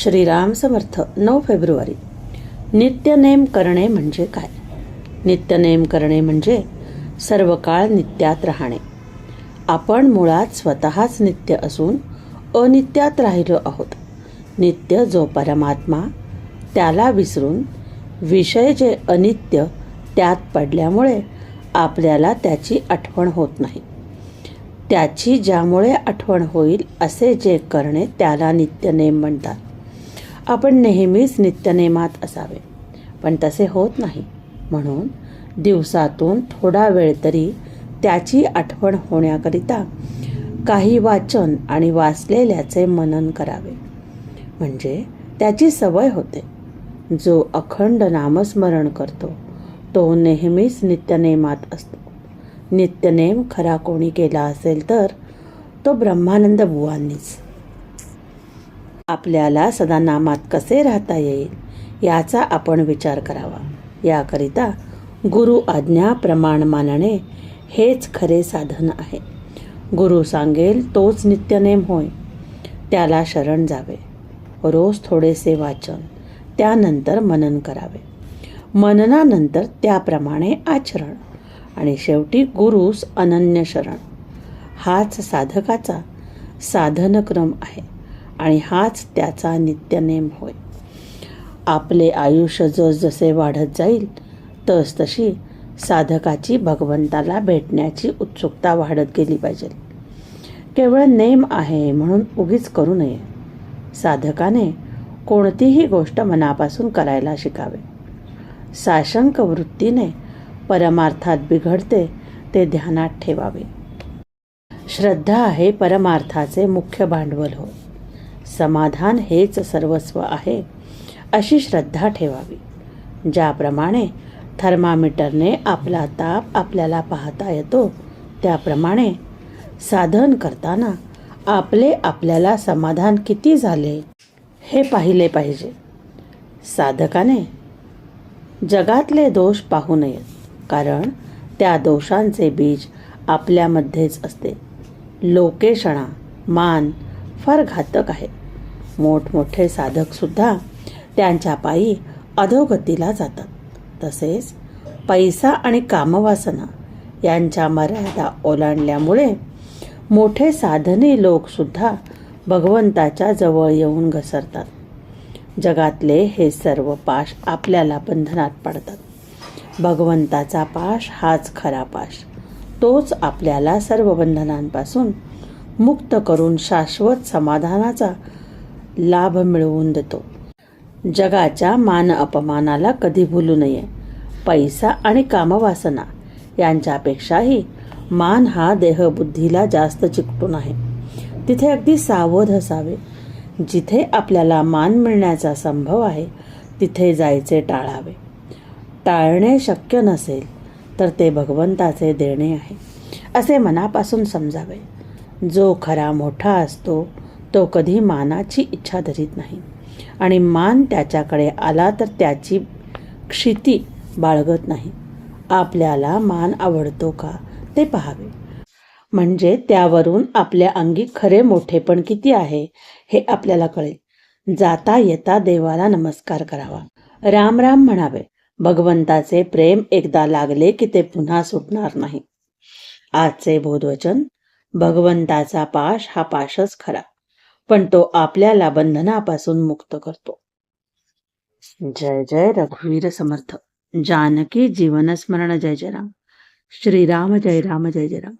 श्रीराम समर्थ नऊ फेब्रुवारी. नित्यनेम करणे म्हणजे काय? नित्यनेम करणे म्हणजे सर्व काळ नित्यात राहणे. आपण मुळात स्वतःच नित्य असून अनित्यात राहिलो आहोत. नित्य जो परमात्मा त्याला विसरून विषय जे अनित्य त्यात पडल्यामुळे आपल्याला त्याची आठवण होत नाही. त्याची ज्यामुळे आठवण होईल असे जे करणे त्याला नित्यनेम म्हणतात. आपण नेहमीच नित्यनेमात असावे. पण तसे होत नाही. म्हणून दिवसातून थोडा वेळ तरी त्याची आठवण होण्याकरिता काही वाचन आणि वाचलेल्याचे मनन करावे. म्हणजे त्याची सवय होते. जो अखंड नामस्मरण करतो तो नेहमीच नित्यनेमात असतो. नित्यनेम खरा कोणी केला असेल तर तो ब्रह्मानंद बुवांनीच. आपल्याला सदा नामात कसे राहता येईल याचा आपण विचार करावा. याकरिता गुरु आज्ञा प्रमाण मानणे हेच खरे साधन आहे. गुरु सांगेल तोच नित्यनेम होय. त्याला शरण जावे. रोज थोडेसे वाचन त्यानंतर मनन करावे. मननानंतर त्याप्रमाणे आचरण. आणि शेवटी गुरुस अनन्य शरण. हाच साधकाचा साधनक्रम आहे. आणि हाच त्याचा नित्यनेम होय. आपले आयुष्य जसजसे वाढत जाईल तस तशी साधकाची भगवंताला भेटण्याची उत्सुकता वाढत गेली पाहिजे. केवळ नेम आहे म्हणून उगीच करू नये. साधकाने कोणतीही गोष्ट मनापासून करायला शिकावे. साशंक वृत्तीने परमार्थात बिघडते ते ध्यानात ठेवावे. श्रद्धा आहे परमार्थाचे मुख्य भांडवल होय. समाधान हेच सर्वस्व आहे अशी श्रद्धा ठेवावी. ज्याप्रमाणे थर्मामीटरने आपला ताप आपल्याला पाहता येतो त्याप्रमाणे साधन करताना आपले आपल्याला समाधान किती झाले हे पाहिले पाहिजे. साधकाने जगातले दोष पाहू नयेत कारण त्या दोषांचे बीज आपल्यामध्येच असते. लोकेशणा मान फार घातक आहे. मोठमोठे साधकसुद्धा त्यांच्या पायी अधोगतीला जातात. तसेच पैसा आणि कामवासना यांच्या मर्यादा ओलांडल्यामुळे मोठे साधनी लोकसुद्धा भगवंताच्या जवळ येऊन घसरतात. जगातले हे सर्व पाश आपल्याला बंधनात पडतात. भगवंताचा पाश हाच खरा पाश. तोच आपल्याला सर्व बंधनांपासून मुक्त करून शाश्वत समाधानाचा लाभ मिळवून देतो. जगाच्या मान अपमानाला कधी भुलू नये. पैसा आणि कामवासना यांच्यापेक्षाही मान हा देहबुद्धीला जास्त चिकटून आहे. तिथे अगदी सावध असावे. जिथे आपल्याला मान मिळण्याचा संभव आहे तिथे जायचे टाळावे. टाळणे शक्य नसेल तर ते भगवंताचे देणे आहे असे मनापासून समजावे. जो खरा मोठा असतो तो कधी मानाची इच्छा धरीत नाही. आणि मान त्याच्याकडे आला तर त्याची क्षिती बाळगत नाही. आपल्याला मान आवडतो का ते पाहावे. म्हणजे त्यावरून आपल्या अंगी खरे मोठेपण किती आहे हे आपल्याला कळेल. जाता येता देवाला नमस्कार करावा. राम राम म्हणावे. भगवंताचे प्रेम एकदा लागले की ते पुन्हा सुटणार नाही. आजचे बोधवचन भगवंताचा पाश हा पाशच खरा. पण तो आपल्याला बंधनापासून मुक्त करतो. जय जय रघुवीर समर्थ. जानकी जीवनस्मरण जय जय राम. श्रीराम जय राम जय जय राम.